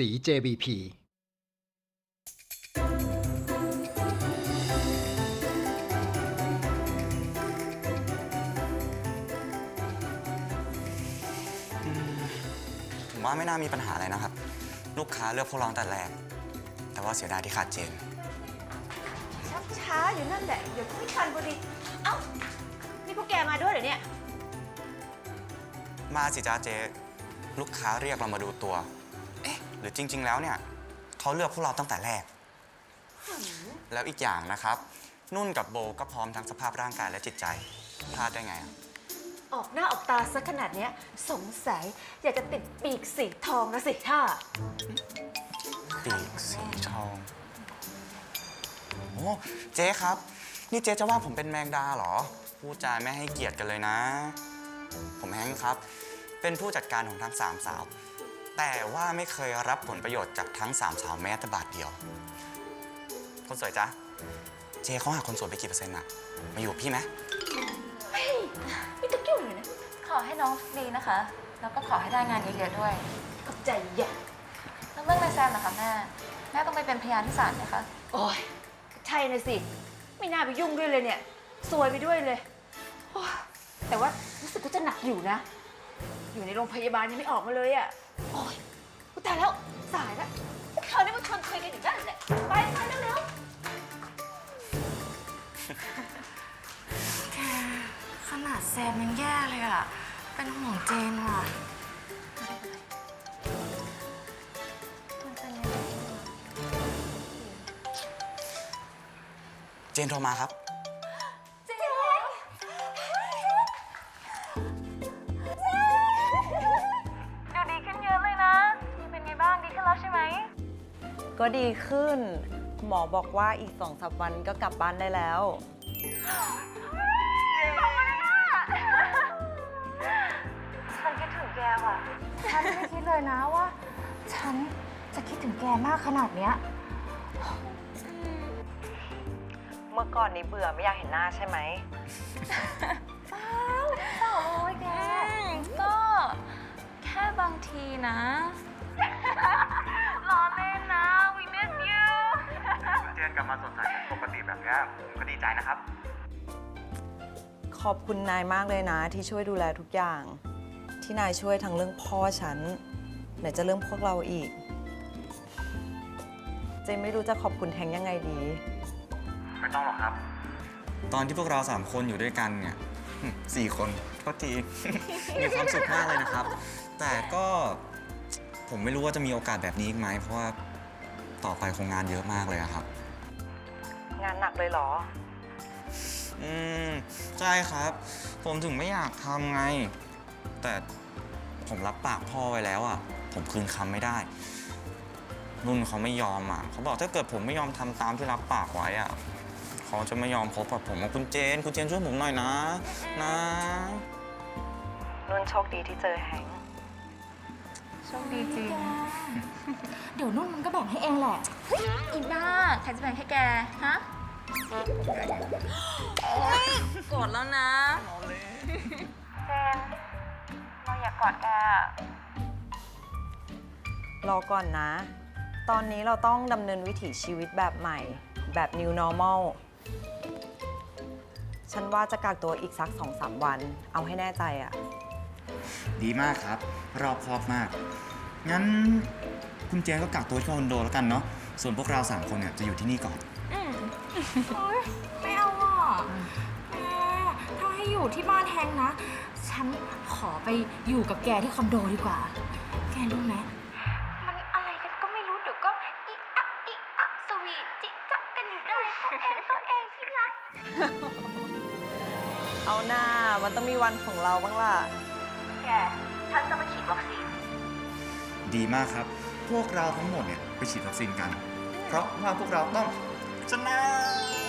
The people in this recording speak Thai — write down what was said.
สี JBP ผมว่าไม่น่ามีปัญหาอะไรนะครับ ลูกค้าเลือกพวกเราตั้งแต่แรก แต่ว่าเสียดายที่ขาดเจนชักช้าอยู่นั่นแหละ เดี๋ยวก็ไม่ทันพอดีเอ้า นี่พวกแกมาด้วยเหรอเนี่ย มาสิจ้าเจลูกค้าเรียกเรามาดูตัวเอ๊ะ หรือจริง ๆ แล้วเนี่ยเขาเลือกพวกเราตั้งแต่แรก แล้วอีกอย่างนะครับ นุ่นกับโบก็พร้อมทั้งสภาพร่างกายและจิตใจพลาดได้ไงอะออกหน้าออกตาซะขนาดเนี้ย สงสัยอยากจะติดปีกสีทองนะสิท่าปีกสีทองโอ้เจ๊ครับ นี่เจ๊จะว่าผมเป็นแมงดาเหรอ พูดจาไม่ให้เกียรติกันเลยนะ ผมแฮงค์ครับ เป็นผู้จัดการของทั้งสามสาว แต่ว่าไม่เคยรับผลประโยชน์จากทั้งสามสาวแม้แต่บาทเดียว คนสวยจ๊ะ เจ๊เขาหักคนสวยไปกี่เปอร์เซ็นต์อะมาอยู่กับพี่ไหมไม่ต้องยุ่งเลยนะ ขอให้น้องดีนะคะ แล้วก็ขอให้ได้งานเยอะๆด้วยขอบใจอย่าแล้วเรื่องนายแซมนะคะแม่ แม่ต้องไปเป็นพยานที่ศาลไหมคะ โอ้ยใช่นะสิ ไม่น่าไปยุ่งด้วยเลยเนี่ย ซวยไปด้วยเลยโอ้ยแต่ว่ารู้สึกว่าจะหนักอยู่นะ อยู่ในโรงพยาบาลยังไม่ออกมาเลยอะ่ะ โอ้ยอุ๊ยตายแล้ว สายแล้วพวกเธอนี่มันชวนคุยกันอยู่ได้แหละ ไปไปเร็วๆแกขนาดแซมยังแย่เลยอะเป็นห่วงเจนว่ะ เจนโทรมาครับ ก็ดีขึ้น หมอบอกว่าอีกสองสามวันก็กลับบ้านได้แล้ว ฉันคิดถึงแกว่ะ ฉันไม่คิดเลยนะว่า ฉันจะคิดถึงแกมากขนาดเนี้ย เมื่อก่อนนี้เบื่อไม่อยากเห็นหน้าใช่ไหม ใจนะครับ ขอบคุณนายมากเลยนะ ที่ช่วยดูแลทุกอย่าง ที่นายช่วยทั้งเรื่องพ่อฉันไหนจะเรื่องพวกเราอีก เจนไม่รู้จะขอบคุณแทงยังไงดี ไม่ต้องหรอกครับ ตอนที่พวกเราสามคนอยู่ด้วยกันเนี่ยหึสี่คนก็ที มีความสุขมากเลยนะครับ แต่ก็ผมไม่รู้ว่าจะมีโอกาสแบบนี้อีกไหม เพราะว่าต่อไปคงงานเยอะมากเลยอะครับ งานหนักเลยเหรอ อืมใช่ครับ ผมถึงไม่อยากทำไง แต่ผมรับปากพ่อไว้แล้วอะ ผมคืนคำไม่ได้ นุ่นเขาไม่ยอมอะ เขาบอกถ้าเกิดผมไม่ยอมทำตามที่รับปากไว้อะ เขาจะไม่ยอมคบกับผมว่าคุณเจน คุณเจนช่วยผมหน่อยนะ นะ นุ่นโชคดีที่เจอแฮงค์โชคดีจริง เดี๋ยวนุ่นมันก็แบ่งให้เองแหละ อีบ้าใครจะแบ่งให้แก ฮะ กอดแล้วนะเจนเราอยากกอดแกอะรอก่อนนะ ตอนนี้เราต้องดำเนินวิถีชีวิตแบบใหม่ แบบ new normal ฉันว่าจะกักตัวอีกสักสองสามวัน เอาให้แน่ใจอะดีมากครับ รอบคอบมาก งั้นคุณเจนก็กักตัวที่คอนโดแล้วกันเนาะ ส่วนพวกเราสามคนเนี่ยจะอยู่ที่นี่ก่อน ไม่เอาอะแม่ถ้าให้อยู่ที่บ้านแฮงนะ ฉันขอไปอยู่กับแกที่คอนโดดีกว่า แกรู้ไหมมันอะไรกันก็ไม่รู้เดี๋ยวก็อีอักอีอักสวีทจิกจักกันอยู่ได้ตัวเองตัวเองที่รัก เอาหน้ามันต้องมีวันของเราบ้างล่ะ แก ฉันจะมาฉีดวัคซีน ดีมากครับ พวกเราทั้งหมดเนี่ยไปฉีดวัคซีนกัน เพราะว่าพวกเราต้อง ช